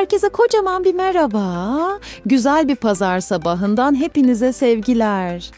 Herkese kocaman bir merhaba. Güzel bir pazar sabahından hepinize sevgiler.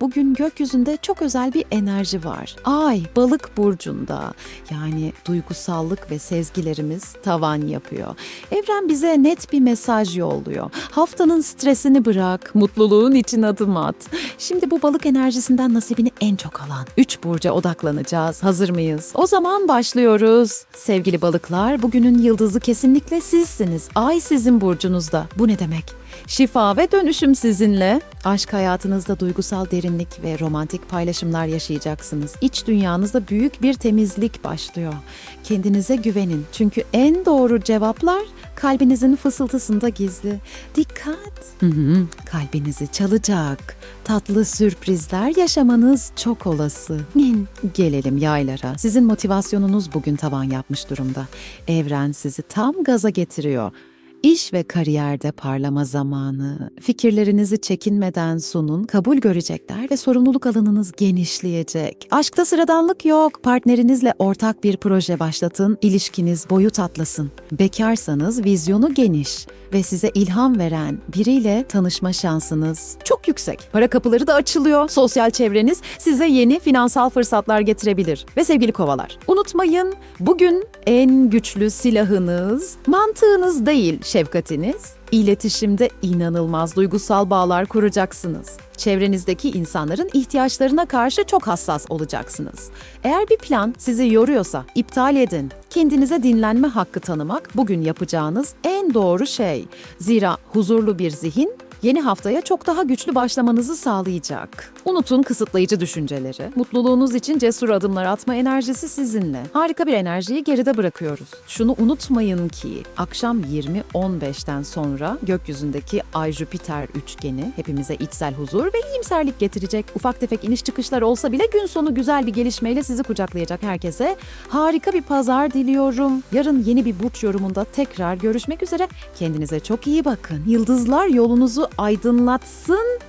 Bugün gökyüzünde çok özel bir enerji var. Ay balık burcunda. Yani duygusallık ve sezgilerimiz tavan yapıyor. Evren bize net bir mesaj yolluyor. Haftanın stresini bırak, mutluluğun için adım at. Şimdi bu balık enerjisinden nasibini en çok alan 3 burca odaklanacağız. Hazır mıyız? O zaman başlıyoruz. Sevgili balıklar, bugünün yıldızı kesinlikle sizsiniz. Ay sizin burcunuzda. Bu ne demek? Şifa ve dönüşüm sizinle. Aşk hayatınızda duygusal derinlik ve romantik paylaşımlar yaşayacaksınız. İç dünyanızda büyük bir temizlik başlıyor. Kendinize güvenin. Çünkü en doğru cevaplar kalbinizin fısıltısında gizli. Dikkat! Hı hı, kalbinizi çalacak. Tatlı sürprizler yaşamanız çok olası. Gelelim yaylara. Sizin motivasyonunuz bugün tavan yapmış durumda. Evren sizi tam gaza getiriyor. İş ve kariyerde parlama zamanı. Fikirlerinizi çekinmeden sunun, kabul görecekler ve sorumluluk alanınız genişleyecek. Aşkta sıradanlık yok. Partnerinizle ortak bir proje başlatın, ilişkiniz boyut atlasın. Bekarsanız vizyonu geniş ve size ilham veren biriyle tanışma şansınız çok yüksek. Para kapıları da açılıyor. Sosyal çevreniz size yeni finansal fırsatlar getirebilir. Ve sevgili kovalar, unutmayın bugün en güçlü silahınız mantığınız değil şefkatiniz. İletişimde inanılmaz duygusal bağlar kuracaksınız. Çevrenizdeki insanların ihtiyaçlarına karşı çok hassas olacaksınız. Eğer bir plan sizi yoruyorsa iptal edin. Kendinize dinlenme hakkı tanımak bugün yapacağınız en doğru şey. Zira huzurlu bir zihin yeni haftaya çok daha güçlü başlamanızı sağlayacak. Unutun kısıtlayıcı düşünceleri. Mutluluğunuz için cesur adımlar atma enerjisi sizinle. Harika bir enerjiyi geride bırakıyoruz. Şunu unutmayın ki akşam 20.15'ten sonra gökyüzündeki Ay-Jüpiter üçgeni hepimize içsel huzur ve iyimserlik getirecek. Ufak tefek iniş çıkışlar olsa bile gün sonu güzel bir gelişmeyle sizi kucaklayacak herkese. Harika bir pazar diliyorum. Yarın yeni bir burç yorumunda tekrar görüşmek üzere. Kendinize çok iyi bakın. Yıldızlar yolunuzu aydınlatsın